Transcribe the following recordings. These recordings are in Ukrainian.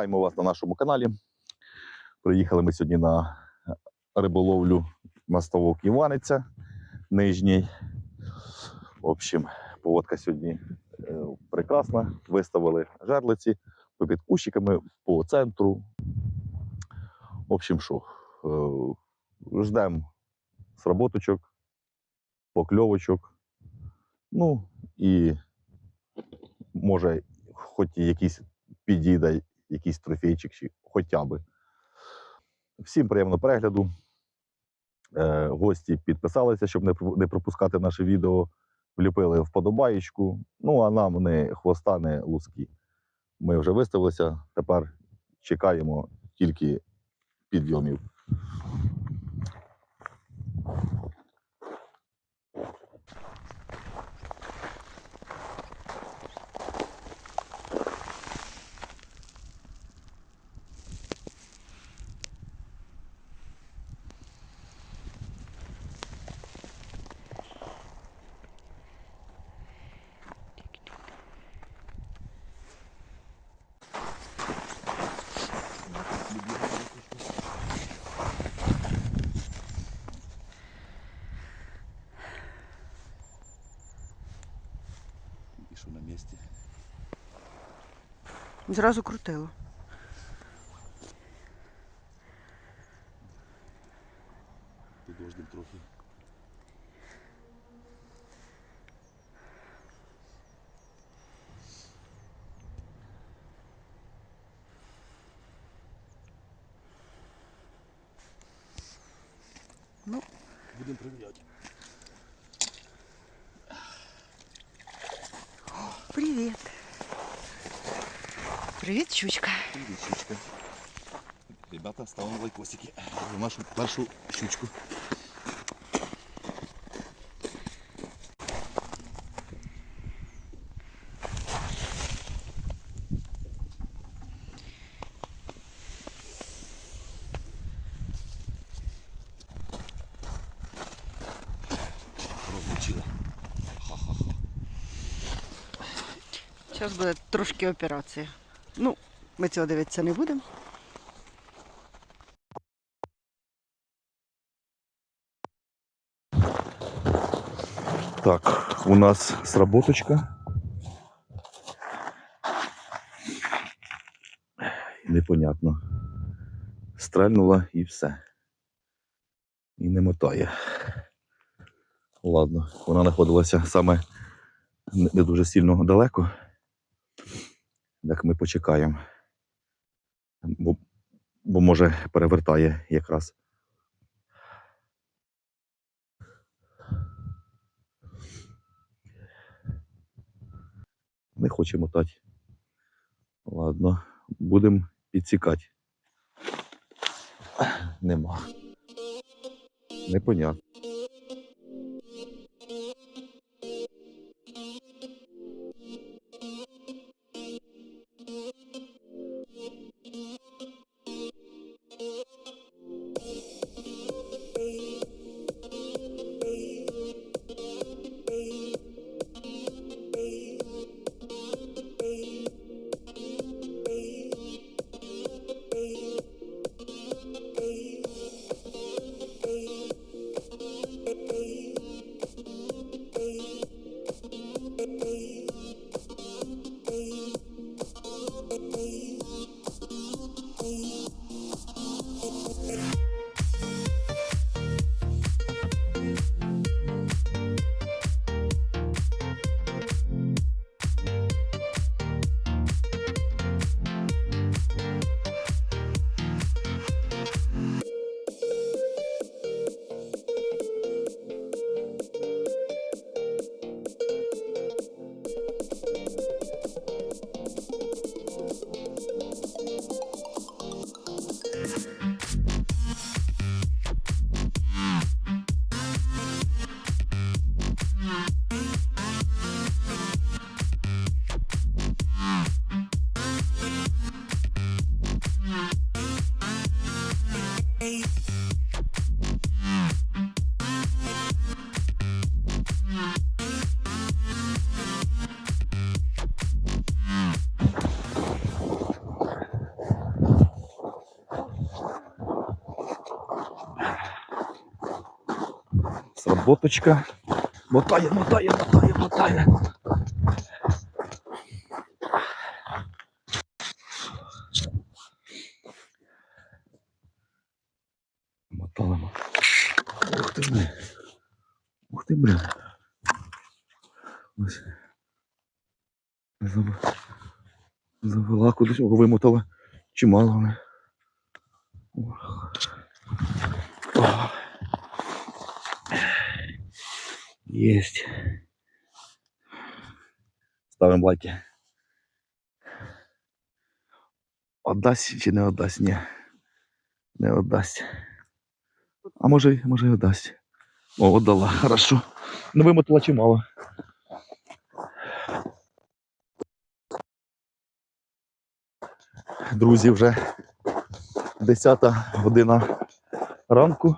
Вітаємо вас на нашому каналі. Приїхали ми сьогодні на риболовлю на Іваниця Нижній. В общем, поводка сьогодні е, прекрасна. Виставили жерлиці попід кущиками по центру. В общем, що, е, ждемо сработочок, покльовочок. Ну і може, хоч і якийсь підійде якийсь трофейчик, чи хоча би. Всім приємного перегляду. Е, гості підписалися, щоб не, пропускати наше відео. Вліпили вподобаєчку. Ну, а нам не хвоста, не луски. Ми вже виставилися. Тепер чекаємо тільки підйомів. Зразу крутило. Підождемо трохи. Ну. Будемо перевіряти. Привіт. Привіт, щучка. Привіт, щучка. Ребята, ставимо лайкосики за нашу першу щучку. Розлучили. Ха-ха-ха. Зараз буде трошки операція. Ну, ми цього дивитися не будемо. Так, у нас сработочка. Непонятно. Стрельнула і все. І не мотає. Ладно, вона знаходилася саме не дуже сильно далеко. Так ми почекаємо. Бо, бо може перевертає якраз. Не хоче мотати. Ладно, будемо підсікати. Нема. Непонятно. Сработочка. Мотає, мотає, мотає, мотає. Мотала. Ух ти, блін. Ух ти, блін. Ось. Завела кудись, ого, вимотала. Чимало. Ох. Єсть. Ставимо лайки. Отдасть чи не отдасть? Ні. Не отдасть. А може, може й отдасть. О, отдала, хорошо. Ну вимотала чимало. Друзі, вже 10 година ранку.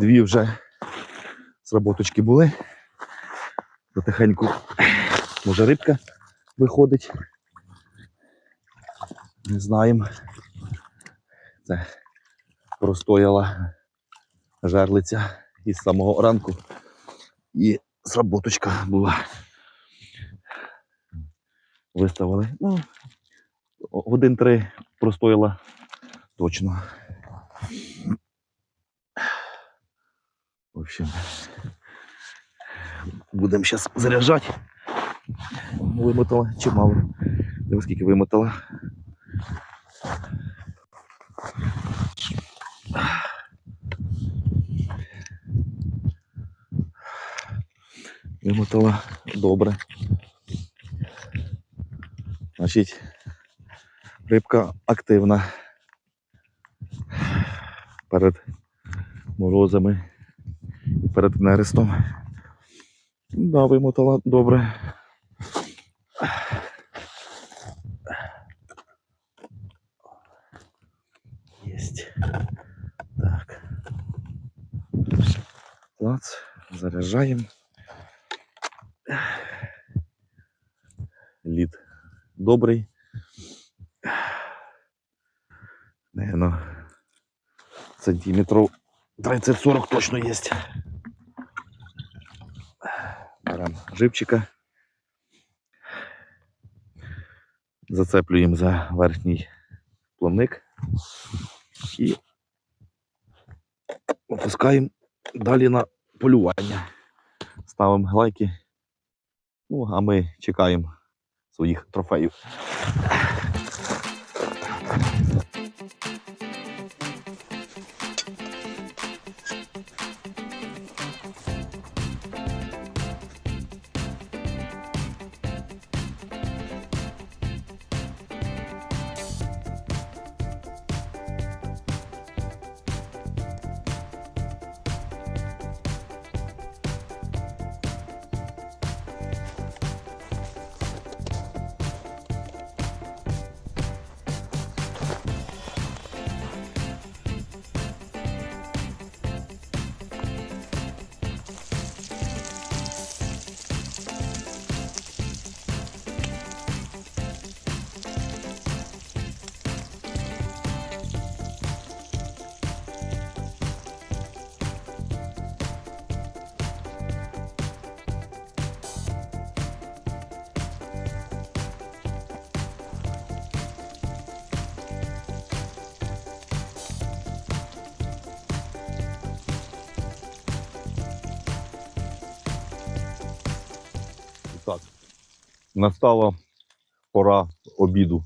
Дві вже сработочки були. Потихеньку, може, рибка виходить. Не знаємо. Це простояла жерлиця із самого ранку. І сработочка була. Виставили. Ну, годин три простояла точно. В общем, будемо зараз заряджати. Вимотала чимало. Диви, скільки вимотала. Вимотала добре. Значить, рибка активна перед морозами перед нерестом. Да, вимотала добре. Єсть. Так. Клац, заряджаємо. Лід добрий. Наверно, сантиметров 30-40 точно есть. Беремо живчика. Зацеплюємо за верхній плавник і опускаємо далі на полювання. Ставимо лайки. Ну, а ми чекаємо своїх трофеїв. Настала пора обіду.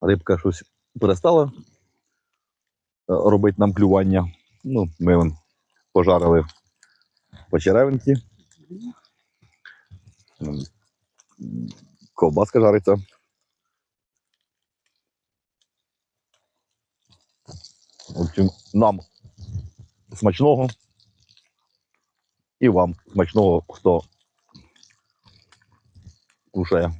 Рибка щось перестала е, робити нам клювання. Ну, ми пожарили по черевинці. Ковбаска жариться. Общем, нам смачного. І вам смачного, хто кушає.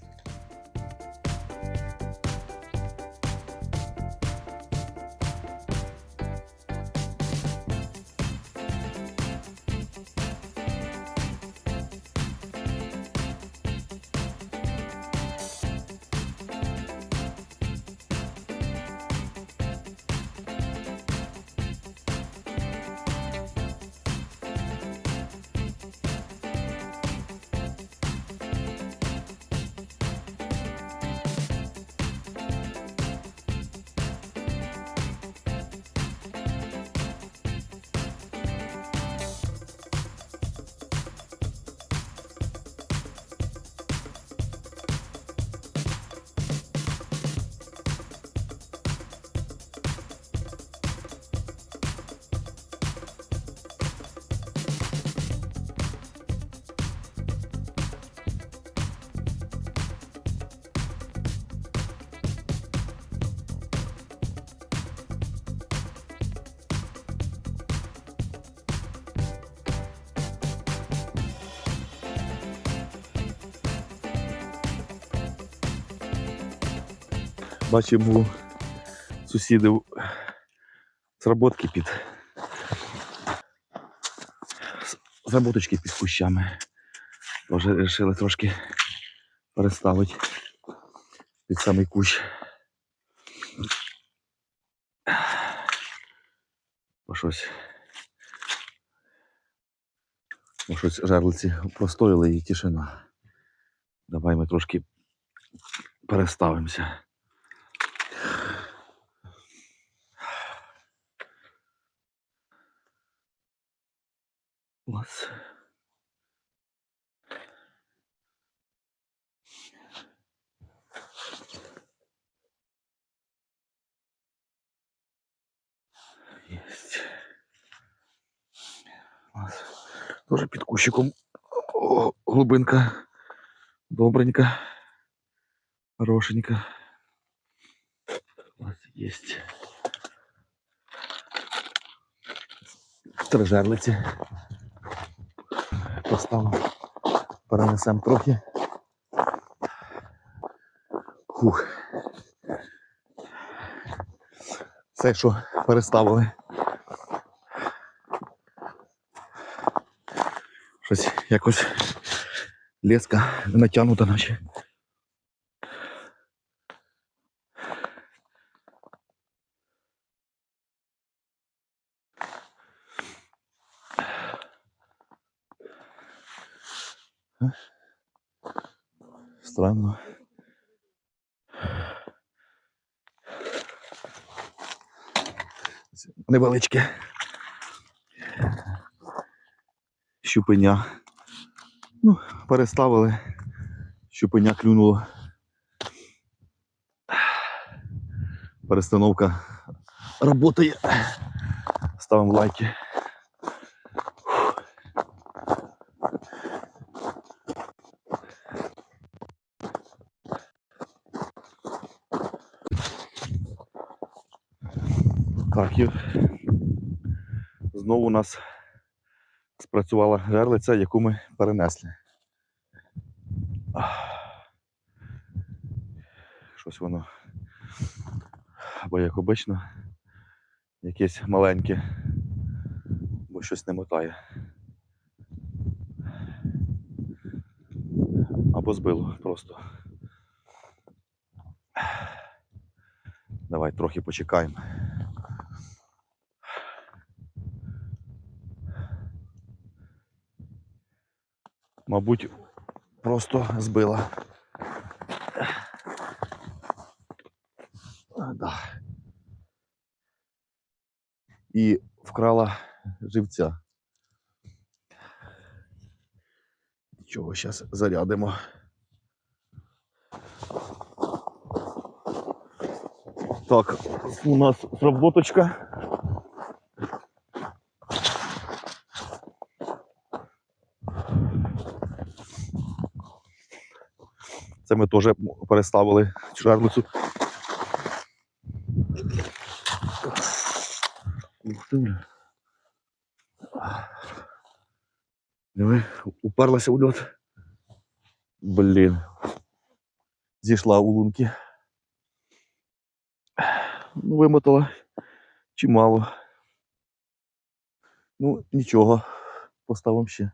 Бачимо у сусідів зработки під зработочки під кущами. Тож вирішили трошки переставити під самий кущ. Бо щось. Бо щось жерлиці простояли і тишина. Давай ми трошки переставимося. Клас. Єсть. Клас. Тоже під кущиком. О, глибинка. Добренька. Хорошенька. Клас, єсть. Три жерлиці. Поставимо. Перенесемо трохи. Фух. Все, що переставили. Щось якось леска натягнута наче. Странно. Невеличке. Щупеня. Ну, переставили. Щупеня клюнуло. Перестановка работає. Ставимо лайки. Так, знову у нас спрацювала жерлиця, яку ми перенесли. Щось воно. Або як обично, якесь маленьке, бо щось не мотає. Або збило просто. Давай трохи почекаємо. Мабуть, просто збила. Да. І вкрала живця. Нічого, зараз зарядимо. Так, у нас сработочка. Це ми теж переставили цю жерлицю. Ух ти, бля. Диви, уперлася у льот. Блін. Зійшла у лунки. Ну, вимотала чимало. Ну, нічого, поставимо ще.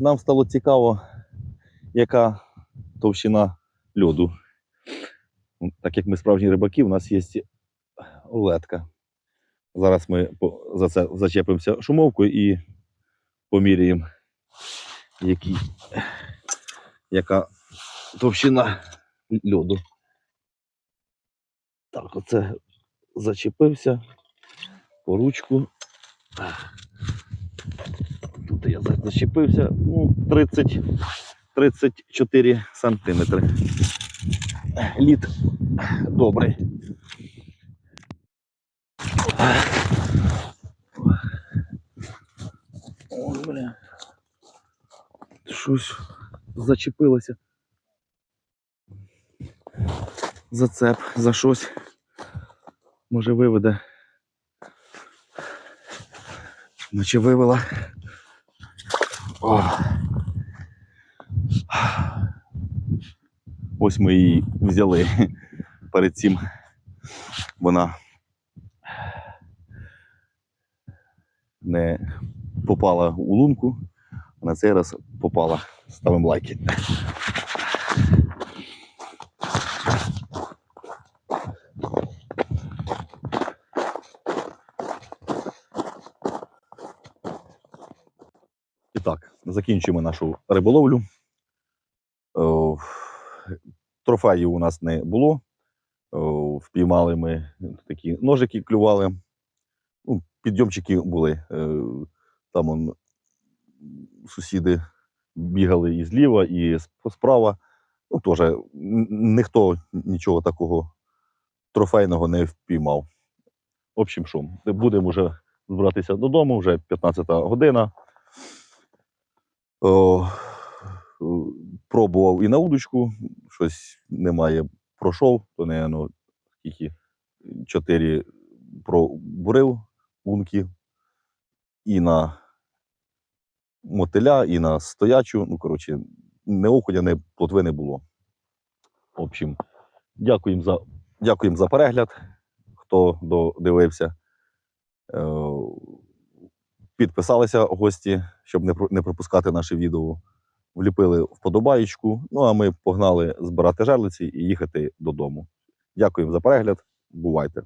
Нам стало цікаво, яка товщина льоду. Так як ми справжні рибаки, у нас є рулетка. Зараз ми за це зачепимося шумовкою і поміряємо, які, яка товщина льоду. Так, оце зачепився по ручку. Тут я за- зачепився. Ну, 30, 34 сантиметри. Лід добрий. Ой, бля. Щось зачепилося. Зацеп за щось. Може виведе. Наче вивела. Ось ми її взяли. Перед цим вона не попала у лунку, а на цей раз попала. Ставимо лайки. Закінчуємо нашу риболовлю. О, Трофеїв у нас не було. Впіймали ми такі ножики клювали. Ну, підйомчики були. Е, Там он, сусіди бігали і зліва, і справа. Ну, теж ніхто нічого такого трофейного не впіймав. В общем, що, будемо вже збиратися додому, вже 15 година. О, пробував і на удочку, щось немає. Пройшов, то ну, скільки чотири пробурив лунки і на мотиля, і на стоячу. Ну, коротше, не окуня, не плотви не було. В общем, дякуємо за, дякуємо за перегляд, хто додивився. Е, Підписалися гості, щоб не, не пропускати наше відео. Вліпили вподобаєчку. Ну а ми погнали збирати жерлиці і їхати додому. Дякуємо за перегляд. Бувайте!